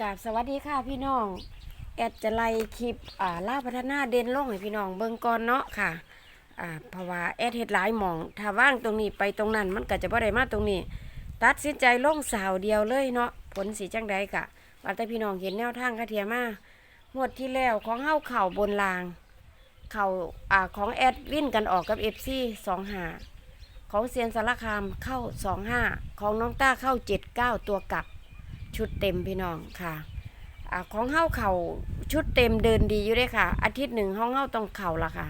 กาบสวัสดีค่ะพี่น้อง แอดจะไล่คลิปอ่าล่าพัฒนาเด่นลงให้พี่น้องเบิ่งก่อนเนาะค่ะอ่าเพราะว่าแอดเฮ็ดหลายหมอง ถ้าว่างตรงนี้ไปตรงนั้นมันก็จะบ่ได้มาตรงนี้ ตัดสินใจลงสาวเดียวเลยเนาะผลสีจังใดกะว่าแต่พี่น้องเห็นแนวทางกระเทียมมางวดที่แล้วของเฮาเข่าบนราง เข่าอ่าของแอดวินกันออกกับ FC 25ของเซียนสารคามเข้า 25 ของน้องต้าเข้า 79 ตัวกลับ ชุดเต็มพี่น้องค่ะอของเฮ้าเข่าชุดเต็มเดินดีอยู่เด้ค่ะ อาทิตย์หนึ่งห้องเฮ้าต้องเข่าละค่ะ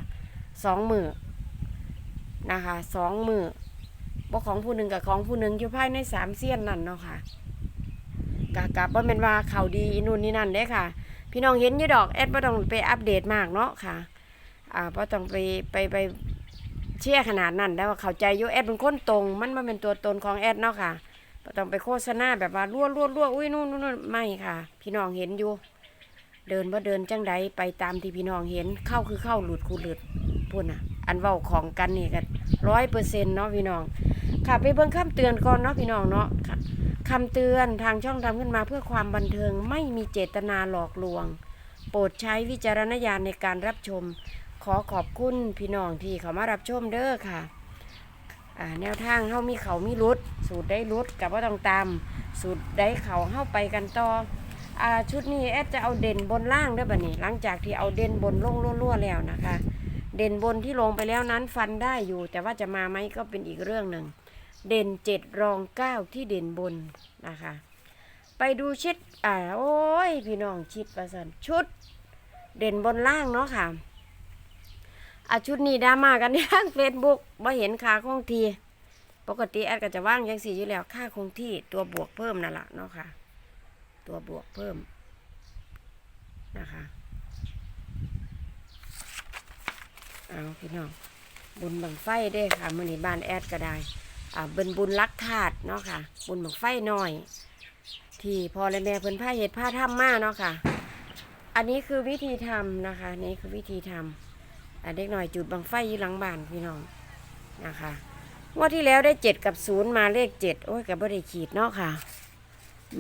สองมือนะคะสองมือบ่ของผู้หนึ่งกับของผู้หนึ่งอยู่ภายในสามเสี้ยนนั่นเนาะค่ะกะกะบ่แม่นว่าเข่าดีนู่นนี่นั่นเด้ค่ะ พี่น้องเห็นอยู่ดอกแอดบ่ต้องไปอัปเดตมากเนาะค่ะอ่าบ่ต้องไปไปไปเชี่ยขนาดนั้นได้ว่าเข้าใจอยู่แอดเป็นคนตรง มันบ่เป็นตัวตนของแอดเนาะค่ะ ต้องไปโฆษณาแบบว่ารั่วรั่วรั่วอุ้ยนู่นนู่นไม่ค่ะ พี่น้องเห็นอยู่ เดินว่าเดินจังใดไปตามที่พี่น้องเห็นเข้าคือเข้าหลุดคูหลุดพูดน่ะ อันเว้าของกันนี่กันร้อยเปอร์เซ็นต์เนาะพี่น้อง ค่ะไปเบิ่งคำเตือนก่อนเนาะพี่น้องเนาะคำเตือนทางช่องทำขึ้นมาเพื่อความบันเทิงไม่มีเจตนาหลอกลวง โปรดใช้วิจารณญาณในการรับชม ขอขอบคุณพี่น้องที่เขามารับชมเด้อค่ะ แนวทางเฮามีเขามีรุด สูตรได้รุดกับว่าต้องตาม สูตรได้เขาเฮาไปกันต่ออ่าชุดนี้แอดจะเอาเด่นบนล่างด้วยบัดนี้ หลังจากที่เอาเด่นบนลงรั่วๆแล้วนะคะ เด่นบนที่ลงไปแล้วนั้นฟันได้อยู่ แต่ว่าจะมาไหมก็เป็นอีกเรื่องหนึ่งเด่นเจ็ดรองเก้าที่เด่นบนนะคะ ไปดูชิดอ่าโอ้ยพี่น้องชิดประสันชุด เด่นบนล่างเนาะค่ะ อาชุดนี้ดราม่ากันทางเฟซบุ๊กว่าเห็นค่าคงทีปกติแอดก็จะว่างยังสี่อยู่แล้วค่าคงที่ตัวบวกเพิ่มนั่นแหละเนาะค่ะ ตัวบวกเพิ่มนะคะเอาพี่น้องบุญบังไฟเด้ค่ะมือนี้บ้านแอดก็ได้อ่าเป็นบุญรักธาตุเนาะค่ะ บุญบังไฟหน่อย ที่พอและแม่เพิ่นผ้าเห็ดผ้าถ้ำมาเนาะค่ะ อันนี้คือวิธีทำนะคะ นี่คือวิธีทำ เด็กหน่อยจุดบังไฟอยู่หลังบ้านพี่น้องนะคะงวดที่แล้วได้เจ็ดกับศูนย์มาเลขเจ็ดโอ้ยกับบ่ได้ขีดเนาะค่ะ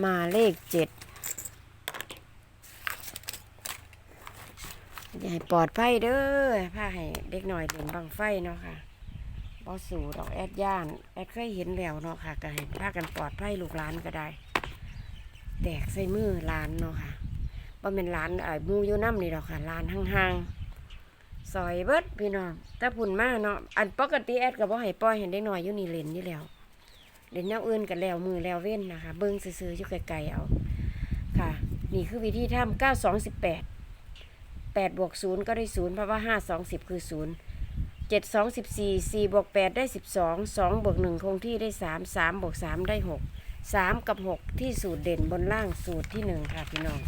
มาเลขเจ็ดอย่าให้ปลอดภัยเด้อผ้าให้เด็กหน่อยเล่นบังไฟเนาะค่ะบ่สู่ดอกแอดย่าน แอดเคยเห็นแล้วเนาะค่ะก็ให้ผ้ากันปลอดภัยลูกหลานก็ได้ แตกใส่มือหลานเนาะค่ะบ่เป็นหลานเอ่อมูอยู่น้ำนี่ดอกค่ะหลานห่างๆ ซอยเบิดพี่น้องแต่พุ่นมาเนาะอันปกติแอดก็บ่ให้ปล่อยให้เด็กน้อยอยู่นี่เล่นอยู่แล้วเล่นแนวอื่นกันแล้วมือแล้วเว้นนะคะ เบิ่งซื่อๆอยู่ไกลๆเอาค่ะ นี่คือวิธีทำ9 2 18 8บแปดแปดบวก0ก็ได้0เพราะว่า5 2 10คือ0 7 2 14 4บสี่สี่บวก8ได้12 2บวก1คงที่ได้3 3บวก3ได้6 3กับ6ที่สูตรเด่นบนล่างสูตรที่1ค่ะพี่น้อง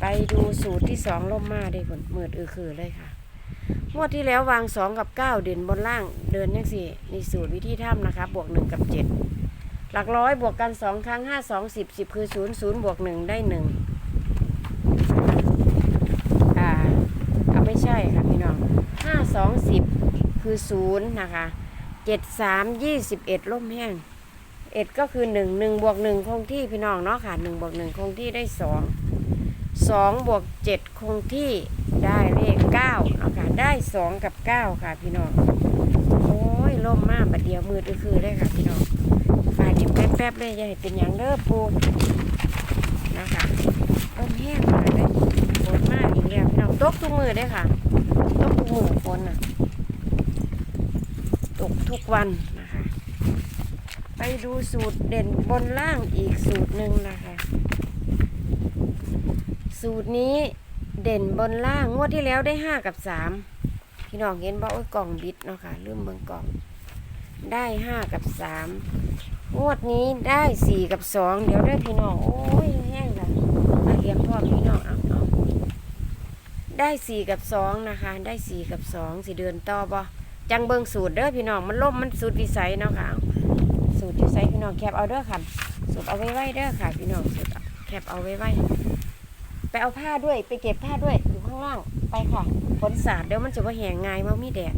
ไปดูสูตรที่2ล่มมาได้ผลมืดอือคือเลยค่ะ งวดที่แล้ววาง2กับ9เด่นบนล่างเดินยังสี่นี่สูตรวิธีทำนะคะบวก1กับ7หลักร้อยบวกกัน2ครั้ง5 2 10 10คือ0 0บวก1ได้1อ่าเอาไม่ใช่ค่ะพี่น้อง5 2 10คือ0นะคะ7 3 21ล่มแห้งเอ็ดก็คือ1 1บวก1คงที่พี่น้องเนาะค่ะ1บวก1คงที่ได้2 2บวก7คงที่ ได้เลข9เอาค่ะได้2กับ9ค่ะพี่น้องโอ้ยล่มมากบัดเดียวมืดก็คือเลยค่ะพี่น้องปลาเก็บแป๊บๆเลยอย่าให้เป็นอย่างเด้อปูนะคะต้มแห้งมาเลยฝนมากอีกแล้วพี่น้องตกทุกมือได้ค่ะตกทุกมือฝนน่ะตกทุกวันนะคะ ไปดูสูตรเด่นบนล่างอีกสูตรหนึ่งนะคะ สูตรนี้ เด่นบนล่าง งวดที่แล้วได้ห้ากับสามพี่น้องเห็นบ่โอ้ยกล่องบิดเนาะค่ะลืมเบิ่งกล่อง ได้ห้ากับสามงวดนี้ได้สี่กับสองเดี๋ยวได้อพี่น้องโอ้ยแห้งละมาเรียมพ่อพี่น้องเอาเอาได้สี่กับสองนะคะ ได้สี่กับสองสิเดินต่อบ่จังเบิ่งสูตรเด้อพี่น้องมันล่มมันสูตรวิสัยเนาะค่ะสูตรวิสัยพี่น้องแคบเอาเด้อค่ะสูตรเอาไว้ไว้เด้อค่ะ พี่น้องสูตรแคบเอาไว้ไว้ ไปเอาผ้าด้วย ไปเก็บผ้าด้วยอยู่ข้างล่างไปค่ะฝนสาดเดี๋ยวมันจะว่าแหงง่ายว่ามีแดด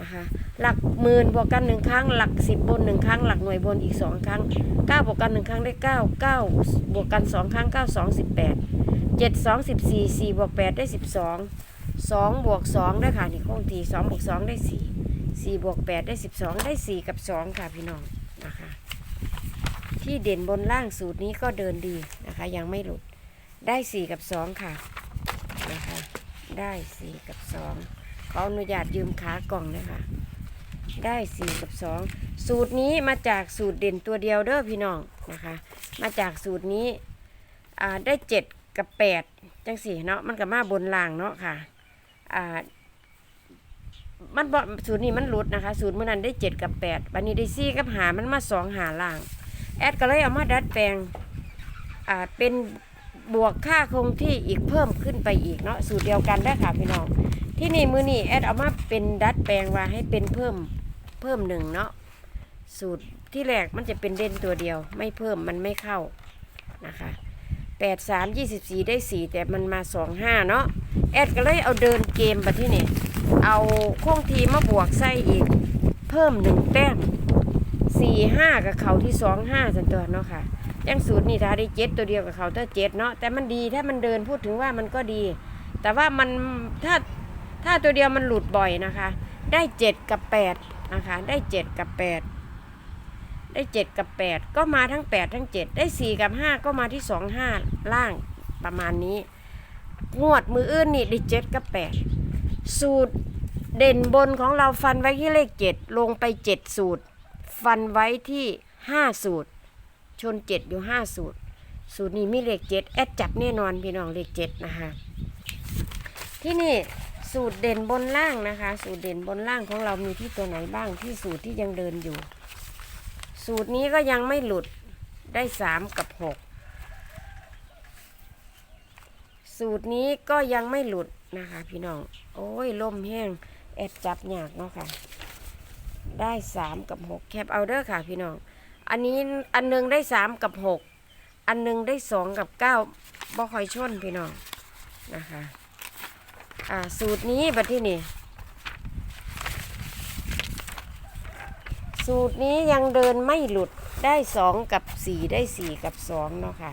นะคะหลักหมื่นบวกกันหนึ่งครั้ง หลักสิบบนหนึ่งครั้ง หลักหน่วยบนอีกสองครั้งเก้าบวกกันหนึ่งครั้งได้เก้าเก้าบวกกันสองครั้งเก้าสองสิบแปดเจ็ดสองสิบสี่สี่บวกแปดได้สิบสองสองบวกสองได้ค่ะนี่คงทีสองบวกสองได้สี่สี่บวกแปดได้สิบสองได้สี่กับสองค่ะพี่น้องนะคะที่เด่นบนล่างสูตรนี้ก็เดินดีนะคะยังไม่หลุด ได้สี่กับสองค่ะนะคะได้สี่กับสองขออนุญาตยืมขากล่องนะคะได้สี่กับสองสูตรนี้มาจากสูตรเด่นตัวเดียวเด้อพี่น้องนะคะ มาจากสูตรนี้ได้เจ็ดกับแปดจังสี่เนาะมันกับมาบนล่างเนาะค่ะมันบ่สูตรนี้มันหลุดนะคะ สูตรเมื่อนั้นได้เจ็ดกับแปดวันนี้ได้สี่กับหามันมาสองหาล่าง แอดก็เลยเอามาดัดแปลงเป็น บวกค่าคงที่อีกเพิ่มขึ้นไปอีกเนาะสูตรเดียวกันได้ค่ะพี่น้องที่นี่มือนี่แอดเอามาเป็นดัดแปลงว่าให้เป็นเพิ่มเพิ่มหนึ่งเนาะสูตรที่แรกมันจะเป็นเด่นตัวเดียว ไม่เพิ่มมันไม่เข้านะคะแปดสามยี่สิบสี่ได้สี่แต่มันมาสองห้าเนาะแอดก็เลยเอาเดินเกมไปที่นี่เอาคงทีมาบวกไส้อีก เพิ่มหนึ่งแต้มสี่ห้ากับเขาที่สองห้าสันตัวเนาะค่ะ ยังสูตรนี่ถ้าได้เจ็ดตัวเดียวกับเขาถ้าเจ็ดเนาะแต่มันดีถ้ามันเดินพูดถึงว่ามันก็ดี แต่ว่ามันถ้าถ้าตัวเดียวมันหลุดบ่อยนะคะ ได้เจ็ดกับแปดนะคะได้เจ็ดกับแปดได้เจ็ดกับแปดก็มาทั้งแปดทั้งเจ็ดได้สี่กับห้าก็มาที่สองห้าล่างประมาณนี้งวดมืออื่นนี่ได้เจ็ดกับแปดสูตรเด่นบนของเราฟันไว้ที่เลขเจ็ดลงไปเจ็ดสูตร ฟันไว้ที่ห้าสูตร ชนเจ็ดอยู่ห้าสูตร สูตรนี้มีเลขเจ็ดแอดจับแน่นอนพี่น้องเลขเจ็ดนะคะ ที่นี่สูตรเด่นบนล่างนะคะ สูตรเด่นบนล่างของเรามีที่ตัวไหนบ้างที่สูตรที่ยังเดินอยู่ สูตรนี้ก็ยังไม่หลุดได้สามกับหกสูตรนี้ก็ยังไม่หลุดนะคะพี่น้อง โอ้ยล่มแห้งแอดจับยากเนาะค่ะ ได้สามกับหกแคปเอาเด้อค่ะพี่น้อง อันนี้อันหนึงได้สามกับหกอันหนึงได้สองกับเก้าบ่คอยชนพี่น้องนะคะอ่าสูตรนี้บัดที่นี่สูตรนี้ยังเดินไม่หลุดได้สองกับสี่ได้สี่กับสองเนาะค่ะ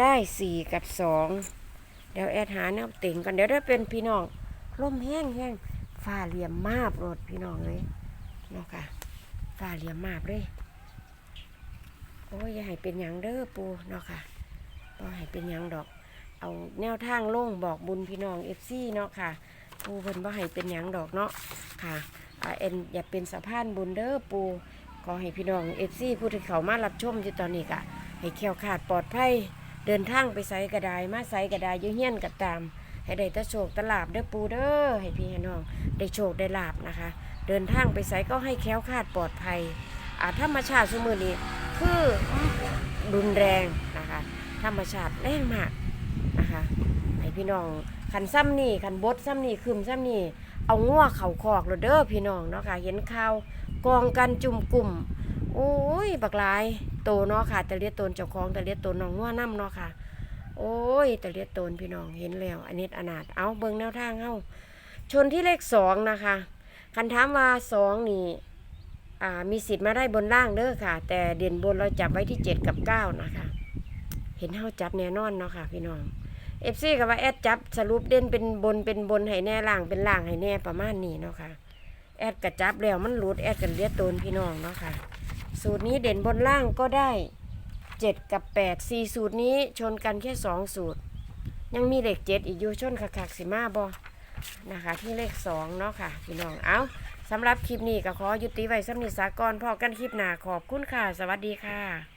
ได้สี่กับสองเดี๋ยวแอดหาแนวติ่งกันเดี๋ยวได้เป็นพี่น้องร่มแห้งแห้งฟ้าเหลี่ยมมาบรดพี่น้องเลย เนาะค่ะฟ้าเหลี่ยมมาบเลยโอ้ยอย่าให้เป็นหยังเด้อปูเนาะค่ะบ่ให้เป็นหยังดอก เอาแนวทางลงบอกบุญพี่น้องเอฟซีเนาะค่ะ ปูเพิ่นบ่ให้เป็นหยังดอกเนาะค่ะอ่าเอ็นอย่าเป็นสะพานบุญเด้อปูขอให้พี่น้องเอฟซีผู้ที่เขามารับชมอยู่ตอนนี้กะให้แคล้วคลาดปลอดภัยเดินทางไปไสกระไดมาไสกระไดอยู่เฮียนก็ตาม ให้ได้ตะโชคตะลาบเด้อปูเด้อให้พี่ให้น้อง ได้โชคได้ลาบนะคะ เดินทางไปไสก็ให้แค้วคาดปลอดภัยอ่าธรรมชาติสมือนี้คือรุนแรงนะคะ ธรรมชาติแรงมากนะคะให้พี่น้องขันซ้ำนี่ขันบดซ้ำนี่คืมซ้ำนี่เอาง้วเข่าคอกโรเด้อพี่น้องเนาะค่ะเห็นข่าวกองกันจุ่มกลุ่มโอ้ยบักหลายโตเนาะค่ะแต่เลียตนเจ้าของแต่เลียตนน้องง้วน้ำเนาะค่ะ โอ้ยแต่เลียตนพี่น้องเห็นแล้วอันนี้อนาถเอาเบิ่งแนวทางเฮาชนที่เลขสองนะคะคันถามว่าสองนี่มีสิทธิ์มาได้บนล่างเด้อค่ะ แต่เด่นบนเราจับไว้ที่เจ็ดกับเก้านะคะ เห็นเฮาจับแน่นอนเนาะค่ะพี่น้องเอฟซีกับว่าแอดจับสรุปเด่นเป็นบนเป็นบนให้แน่ล่างเป็นล่างให้แน่ประมาณนี้เนาะค่ะแอดกระจับแล้วมันหลุดแอดกันเลียดโตนพี่น้องเนาะค่ะ สูตรนี้เด่นบนล่างก็ได้ เจ็ดกับแปดสี่สูตรนี้ชนกันแค่สองสูตร ยังมีเลขเจ็ดอีกอยู่ชนคักๆสิมาบอนะคะ ที่เลขสองเนาะค่ะ พี่น้อง เอาสำหรับคลิปนี้ก็ขอยุติไว้สำนิสากรพอกันคลิปหน้าขอบคุณค่ะ สวัสดีค่ะ